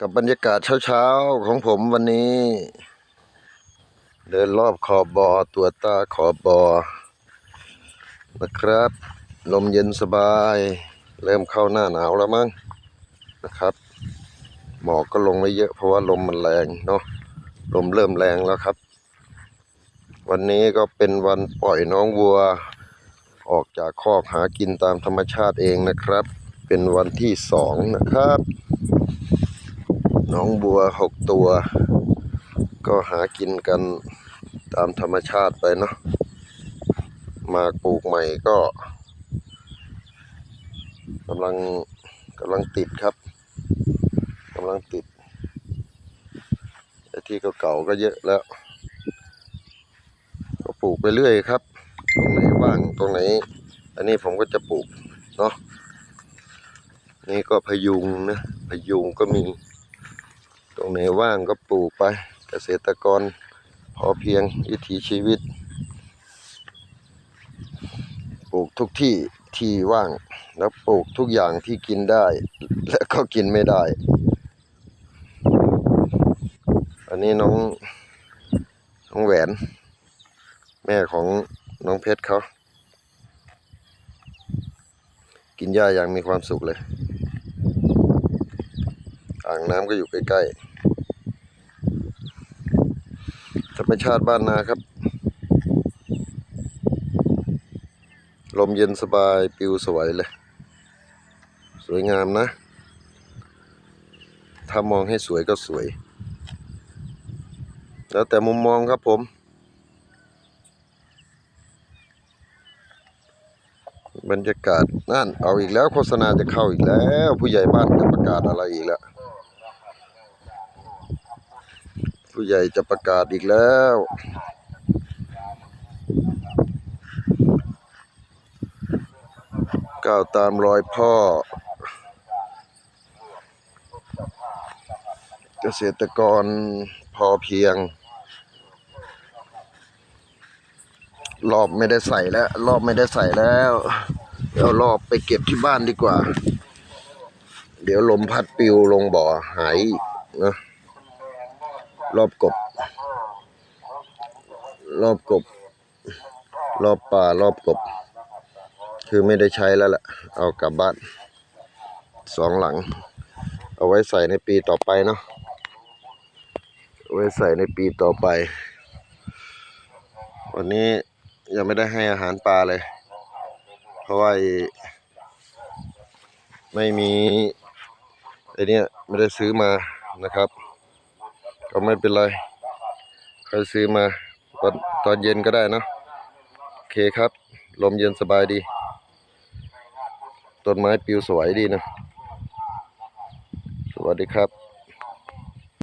กับบรรยากาศเช้าๆของผมวันนี้ เดินรอบขอบบอตัวตาขอบบอนะครับ ลมเย็นสบาย เริ่มเข้าหน้าหนาวแล้วมั้งนะครับ หมอกก็ลงไม่เยอะเพราะว่าลมมันแรงเนาะลมเริ่มแรงแล้วครับ วันนี้ก็เป็นวันปล่อยน้องวัว ออกจากคอกหากินตามธรรมชาติเองนะครับ เป็นวันที่สองนะครับ น้องบัวหกตัว ก็หากินกันตามธรรมชาติไปเนาะมาปลูกใหม่ก็กำลังกำลังติดครับกำลังติดไอ้ที่เก่าๆก็เยอะแล้ว ก็ปลูกไปเรื่อยครับ ตรงไหนว่างตรงไหน อันนี้ผมก็จะปลูกเนาะนี่ก็พยุงนะพยุงก็มี รงไหนว่างก็ปลูกไป เกษตรกรพอเพียงวิถีชีวิต ปลูกทุกที่ที่ว่าง แล้วปลูกทุกอย่างที่กินได้ และก็กินไม่ได้ อันนี้น้องน้องแหวน แม่ของน้องเพชรเขากินหญ้าอย่างมีความสุขเลย อ่างน้ำก็อยู่ใกล้ๆ ธรรมชาติบ้านนาครับ ลมเย็นสบายปิวสวยเลย สวยงามนะ ถ้ามองให้สวยก็สวย แล้วแต่มุมมองครับผม บรรยากาศนั่นเอาอีกแล้วโฆษณาจะเข้าอีกแล้ว ผู้ใหญ่บ้านจะประกาศอะไรอีกแล้ว ผู้ใหญ่จะประกาศอีกแล้ว ก้าวตามรอยพ่อ เกษตรกรพอเพียง รอบไม่ได้ใส่แล้ว รอบไม่ได้ใส่แล้วเดี๋ยวรอบไปเก็บที่บ้านดีกว่า เดี๋ยวลมพัดปิวลงบ่อหายนะ รอบกบ รอบกบ รอบป่ารอบกบ คือไม่ได้ใช้แล้วแหละเอากลับบ้านสองหลัง เอาไว้ใส่ในปีต่อไปเนาะเอาไว้ใส่ในปีต่อไป วันนี้ยังไม่ได้ให้อาหารปลาเลย เพราะว่าไอ้ไม่มีไอเนี้ยไม่ได้ซื้อมานะครับ ก็ไม่เป็นไร ใครซื้อมาตอนตอนเย็นก็ได้เนะโอเคครับ ลมเย็นสบายดี ต้นไม้ปิวสวยดีนะ สวัสดีครับ